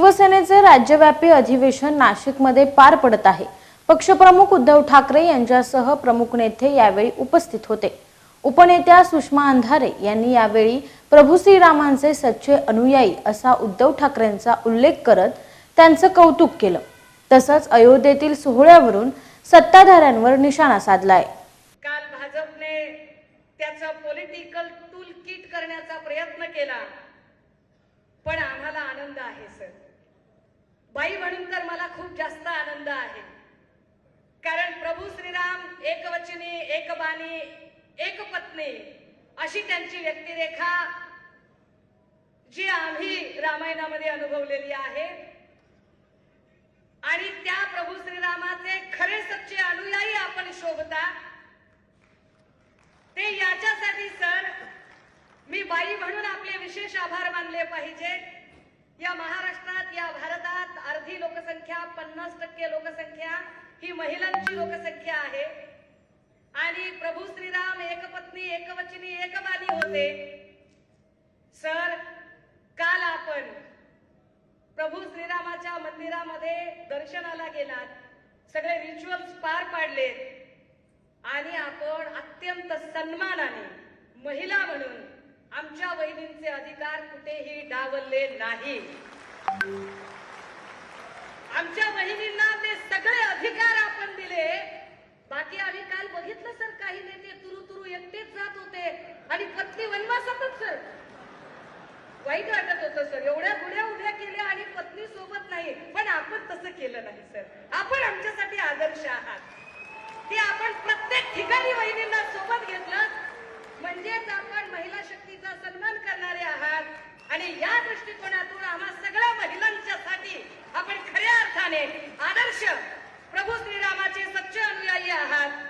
शिवसेनेचे राज्यव्यापी अधिवेशन नाशिकमध्ये पार पडत आहे. पक्षप्रमुख उद्धव ठाकरे यांच्यासह प्रमुख नेते यावेळी उपस्थित होते. उपनेत्या सुषमा अंधारे यांनी यावेळी प्रभू श्रीरामांचे सच्चे अनुयायी असा उद्धव ठाकरेंचा उल्लेख करत त्यांचं कौतुक केलं. तसंच अयोध्येतील सोहळ्यावरून सत्ताधाऱ्यांवर निशाणा साधलाय. काल भाजपने त्याचा पॉलिटिकल टूल किट करण्याचा प्रयत्न केला. पण आम्हाला आनंद आहे सर. बाई म्हणून तर मला खूप जास्त आनंद आहे. कारण प्रभू श्रीराम एकवचनी एक बाणी एक पत्नी अशी त्यांची व्यक्तिरेखा जी आम्ही रामायणामध्ये अनुभवलेली आहे. आणि त्या प्रभू श्रीरामाचे खरे सच्चे अनुयायी आपण शोभता ते याच्यासाठी सर मी बाई म्हणून आपले विशेष आभार मानले पाहिजे या महाराज अर्धी लोकसंख्या पन्नास टक्के लोकसंख्या ही महिलांची लोकसंख्या आहे. आणि प्रभू श्रीराम एकपत्नी एकवचनी एकबानी होते. सर काल आपण प्रभू श्रीरामाच्या मंदिरामध्ये दर्शनाला गेलात. सगळे रिच्युअल्स पार पाडलेत. आणि आपण अत्यंत सन्मानाने महिला म्हणून आमच्या वहिनींचे अधिकार कुठेही डावलले नाही. आमच्या बहिणींना ते सगळे अधिकार आपण दिले. बाकी आम्ही काल बघितलं सर काही नेते तुरु तुरु एकटेच जात होते आणि पत्नी वनवासातच सर. वाईट वाटत होतं सर. एवढ्या गुड्या उभ्या केल्या आणि पत्नी सोबत नाही. पण आपण तसं केलं नाही सर. आपण आमच्यासाठी आदर्श आहात. की आपण प्रत्येक ठिकाणी वहिनींना सोबत घेतलं. म्हणजेच आपण महिला शक्तीचा सन्मान करणारे आहात. आणि या दृष्टिकोनातून आम्हा सगळ्या महिलांच्यासाठी आपण खऱ्या अर्थाने आदर्श प्रभू श्रीरामाचे सच्चे अनुयायी आहात